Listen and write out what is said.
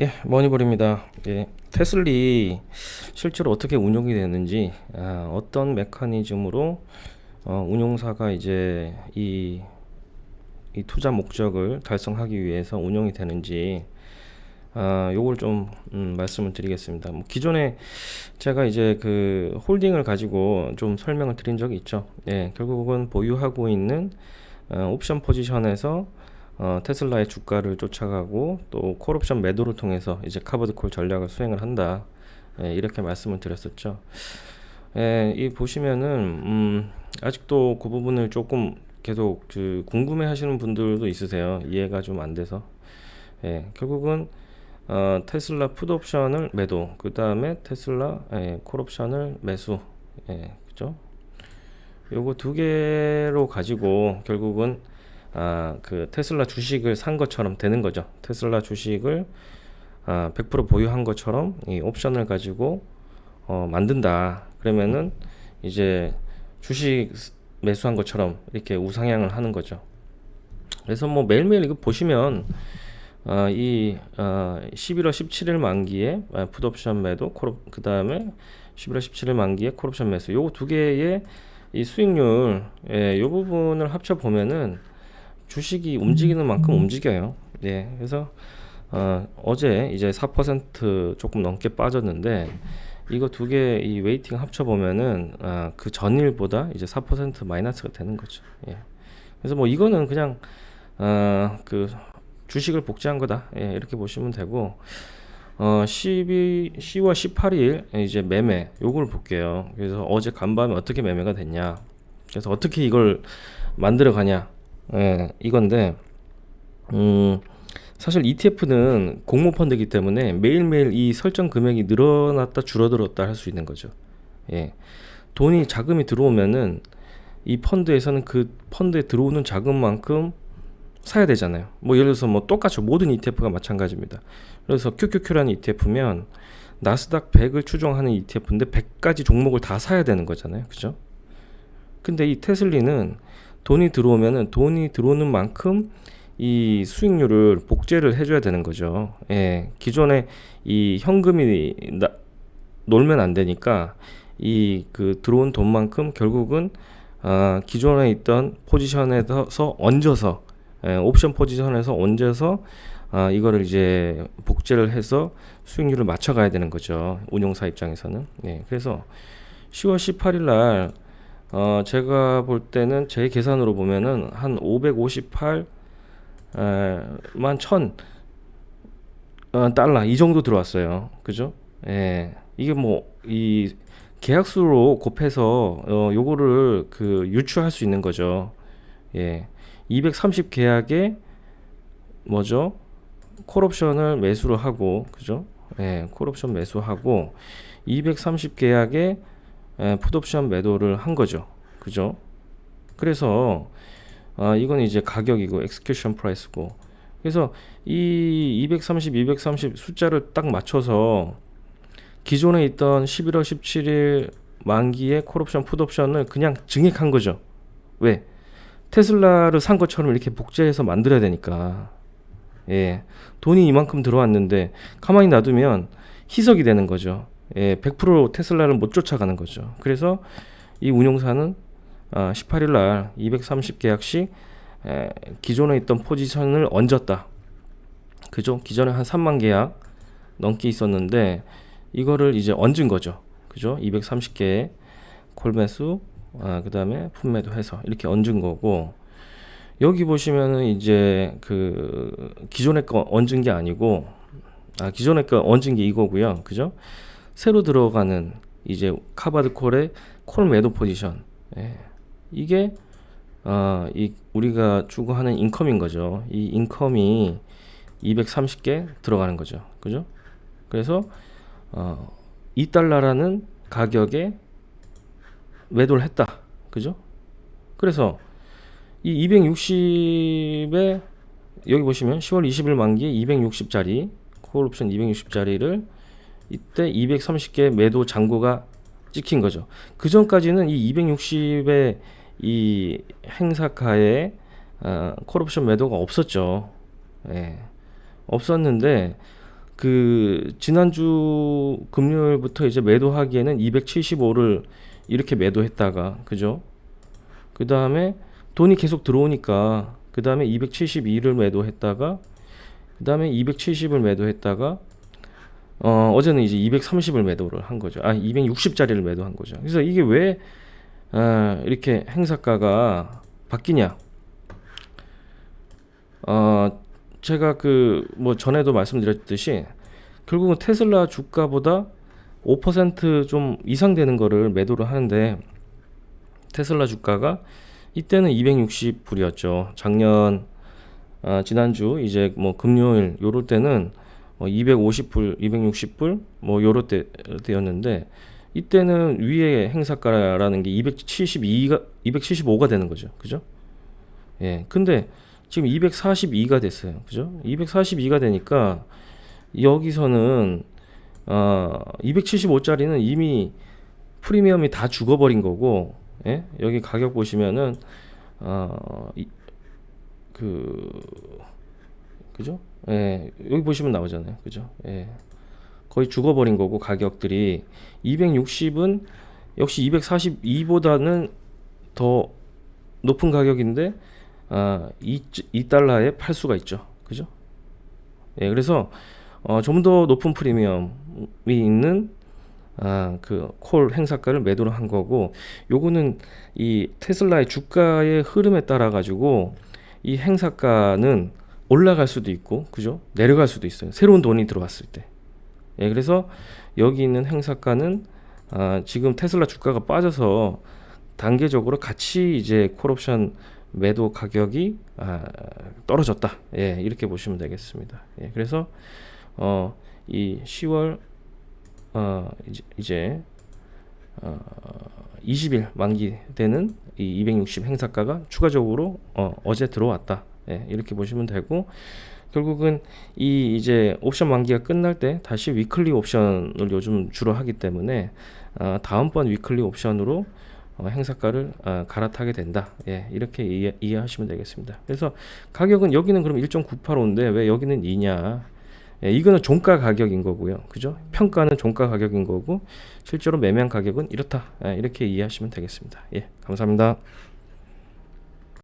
예, 머니볼입니다. 예, 테슬리 실제로 어떻게 운용이 되는지, 아, 어떤 메커니즘으로 어, 운용사가 이제 이, 이 투자 목적을 달성하기 위해서 운용이 되는지, 아, 요걸 좀 음, 말씀을 드리겠습니다. 뭐 기존에 제가 이제 그 홀딩을 가지고 좀 설명을 드린 적이 있죠. 예, 결국은 보유하고 있는 어, 옵션 포지션에서 어, 테슬라의 주가를 쫓아가고 또 콜옵션 매도를 통해서 이제 카버드 콜 전략을 수행을 한다. 예, 이렇게 말씀을 드렸었죠. 예, 이 보시면은 음, 아직도 그 부분을 조금 계속 그 궁금해 하시는 분들도 있으세요. 이해가 좀 안 돼서. 예, 결국은 어, 테슬라 풋옵션을 매도, 그 다음에 테슬라 예, 콜옵션을 매수, 예, 그죠? 요거 두 개로 가지고 결국은 아, 그 테슬라 주식을 산 것처럼 되는 거죠. 테슬라 주식을 아, 100% 보유한 것처럼 이 옵션을 가지고 어, 만든다. 그러면은 이제 주식 매수한 것처럼 이렇게 우상향을 하는 거죠. 그래서 뭐 매일매일 이거 보시면 아, 이 아, 11월 17일 만기에 아, 풋옵션 매도, 콜, 그 다음에 11월 17일 만기에 콜옵션 매수. 요거 두 개의 이 수익률, 예, 요 부분을 합쳐 보면은 주식이 움직이는 만큼 움직여요. 예, 그래서 어, 어제 이제 4% 조금 넘게 빠졌는데 이거 두 개 이 웨이팅 합쳐 보면은 아, 그 전일보다 이제 4% 마이너스가 되는 거죠. 예. 그래서 뭐 이거는 그냥 어, 그 주식을 복제한 거다. 예, 이렇게 보시면 되고 어, 12, 10월 18일 이제 매매 요걸 볼게요. 그래서 어제 간밤에 어떻게 매매가 됐냐. 그래서 어떻게 이걸 만들어 가냐. 예, 이건데 음, 사실 ETF는 공모 펀드이기 때문에 매일매일 이 설정 금액이 늘어났다 줄어들었다 할 수 있는 거죠. 예. 돈이 자금이 들어오면은 이 펀드에서는 그 펀드에 들어오는 자금만큼 사야 되잖아요. 뭐 예를 들어서 뭐 똑같죠. 모든 ETF가 마찬가지입니다. 그래서 QQQ라는 ETF면 나스닥 100을 추종하는 ETF인데 100가지 종목을 다 사야 되는 거잖아요. 그죠? 근데 이 테슬리는 돈이 들어오면은 돈이 들어오는 만큼 이 수익률을 복제를 해줘야 되는 거죠. 예, 기존에 이 현금이 나, 놀면 안 되니까 이 그 들어온 돈만큼 결국은 아, 기존에 있던 포지션에서 얹어서 예, 옵션 포지션에서 얹어서 아, 이거를 이제 복제를 해서 수익률을 맞춰가야 되는 거죠. 운용사 입장에서는. 예, 그래서 10월 18일 날 어, 제가 볼 때는 제 계산으로 보면은 한 558, 에, 만 천, 어, 달러 이 정도 들어왔어요. 그죠? 예. 이게 뭐, 이 계약수로 곱해서, 어, 요거를 그 유추할 수 있는 거죠. 예. 230 계약에 뭐죠? 콜옵션을 매수를 하고, 그죠? 예, 콜옵션 매수하고, 230 계약에 에, 풋옵션 매도를 한 거죠. 그죠? 그래서 아, 이건 이제 가격이고 엑스큐션 프라이스고 그래서 이 230, 230 숫자를 딱 맞춰서 기존에 있던 11월 17일 만기의 콜옵션, 풋옵션을 그냥 증액한 거죠. 왜? 테슬라를 산 것처럼 이렇게 복제해서 만들어야 되니까. 예. 돈이 이만큼 들어왔는데 가만히 놔두면 희석이 되는 거죠. 예, 100% 테슬라를 못 쫓아가는 거죠. 그래서 이 운용사는 아, 18일 날 230계약씩 에, 기존에 있던 포지션을 얹었다. 그죠? 기존에 한 3만 계약 넘게 있었는데 이거를 이제 얹은 거죠. 그죠? 230개 콜매수 아, 그다음에 품매도 해서 이렇게 얹은 거고 여기 보시면은 이제 그 기존에 거 얹은 게 아니고 아 기존에 거 얹은 게 이거고요. 그죠? 새로 들어가는 이제 카바드 콜의 콜 매도 포지션. 예. 이게 어, 이 우리가 추구하는 인컴인 거죠. 이 인컴이 230개 들어가는 거죠. 그죠? 그래서 어, 2달러라는 가격에 매도를 했다. 그죠? 그래서 이 260에 여기 보시면 10월 20일 만기에 260짜리 콜 옵션 260짜리를 이때 230개 매도 잔고가 찍힌 거죠. 그 전까지는 이 260의 이 행사가에 어, 콜옵션 매도가 없었죠. 예. 없었는데 그 지난주 금요일부터 이제 매도하기에는 275를 이렇게 매도했다가 그죠? 그 다음에 돈이 계속 들어오니까 그 다음에 272를 매도했다가 그 다음에 270을 매도했다가 어, 어제는 이제 230을 매도를 한 거죠. 아, 260짜리를 매도한 거죠. 그래서 이게 왜 아, 이렇게 행사가가 바뀌냐? 어, 제가 그 뭐 전에도 말씀드렸듯이 결국은 테슬라 주가보다 5%좀 이상 되는 거를 매도를 하는데 테슬라 주가가 이때는 260불이었죠. 작년 아, 지난주 이제 뭐 금요일 요럴 때는 뭐 250불, 260불 뭐 요럴 때 때였는데 이때는 위에 행사가라는 게 272가 275가 되는 거죠. 그죠? 예. 근데 지금 242가 됐어요. 그죠? 242가 되니까 여기서는 어 275짜리는 이미 프리미엄이 다 죽어버린 거고 예? 여기 가격 보시면은 어그 그죠? 예, 여기 보시면 나오잖아요. 그죠? 예. 거의 죽어버린 거고 가격들이 260은 역시 242보다는 더 높은 가격인데 아, 2, 2달러에 팔 수가 있죠. 그죠? 예, 그래서 어, 좀 더 높은 프리미엄이 있는 아, 그 콜 행사가를 매도를 한 거고 요거는 이 테슬라의 주가의 흐름에 따라 가지고 이 행사가는 올라갈 수도 있고 그죠? 내려갈 수도 있어요. 새로운 돈이 들어왔을 때. 예, 그래서 여기 있는 행사가는 아, 지금 테슬라 주가가 빠져서 단계적으로 같이 이제 콜옵션 매도 가격이 아, 떨어졌다. 예, 이렇게 보시면 되겠습니다. 예, 그래서 어, 이 10월 어, 이제, 이제 어, 20일 만기 되는 이 260 행사가가 추가적으로 어, 어제 들어왔다. 예, 이렇게 보시면 되고 결국은 이 이제 옵션 만기가 끝날 때 다시 위클리 옵션을 요즘 주로 하기 때문에 어, 다음번 위클리 옵션으로 어, 행사가를 어, 갈아타게 된다. 예, 이렇게 이해, 이해 하시면 되겠습니다. 그래서 가격은 여기는 그럼 1.985인데 왜 여기는 2냐? 예, 이거는 종가 가격인 거고요. 그죠? 평가는 종가 가격인 거고 실제로 매매한 가격은 이렇다. 예, 이렇게 이해하시면 되겠습니다. 예, 감사합니다.